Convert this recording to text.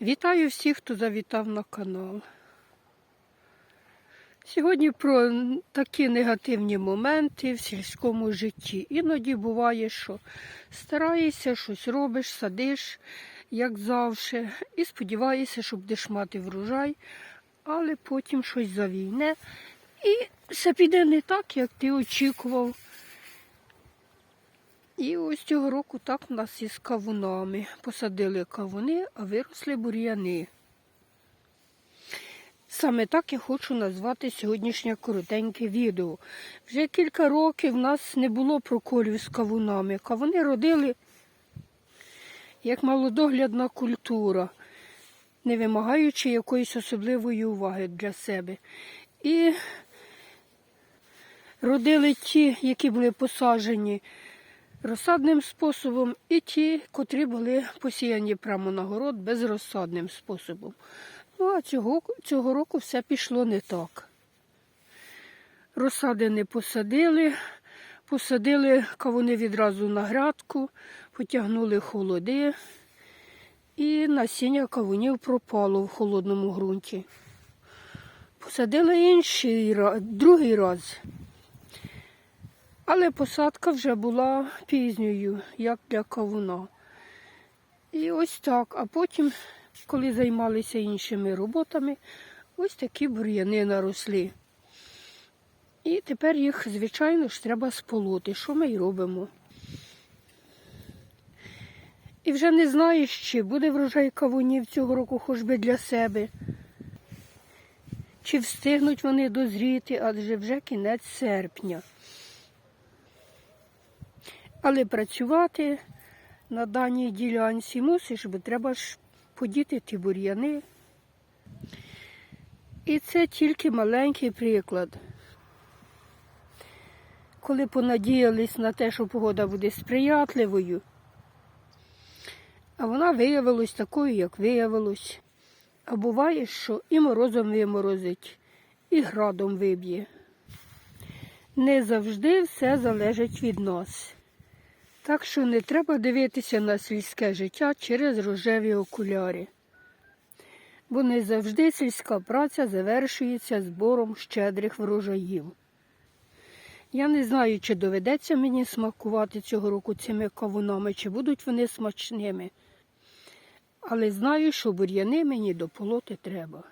Вітаю всіх, хто завітав на канал. Сьогодні про такі негативні моменти в сільському житті. Іноді буває, що стараєшся, щось робиш, садиш, як завжди, і сподіваєшся, що будеш мати врожай, але потім щось завійне. І все піде не так, як ти очікував. І ось цього року так в нас із кавунами. Посадили кавуни, а виросли бур'яни. Саме так я хочу назвати сьогоднішнє коротеньке відео. Вже кілька років в нас не було проколів з кавунами. Кавуни родили як малодоглядна культура, не вимагаючи якоїсь особливої уваги для себе. І родили ті, які були посаджені розсадним способом, і ті, котрі були посіяні прямо на город безрозсадним способом. Ну, а цього, цього року все пішло не так. Розсади не посадили, посадили кавуни відразу на грядку, потягнули холоди, і насіння кавунів пропало в холодному ґрунті. Посадили інший другий раз. Але посадка вже була пізньою, як для кавуна. І ось так. А потім, коли займалися іншими роботами, ось такі бур'яни наросли. І тепер їх, звичайно ж, треба сполоти, що ми й робимо. І вже не знаєш, чи буде врожай кавунів цього року хоч би для себе, чи встигнуть вони дозріти, адже вже кінець серпня. Але працювати на даній ділянці мусиш, бо треба ж подіти ті бур'яни. І це тільки маленький приклад. Коли понадіялись на те, що погода буде сприятливою, а вона виявилась такою, як виявилось. А буває, що і морозом виморозить, і градом виб'є. Не завжди все залежить від нас. Так що не треба дивитися на сільське життя через рожеві окуляри. Бо не завжди сільська праця завершується збором щедрих врожаїв. Я не знаю, чи доведеться мені смакувати цього року цими кавунами, чи будуть вони смачними. Але знаю, що бур'яни мені дополоти треба.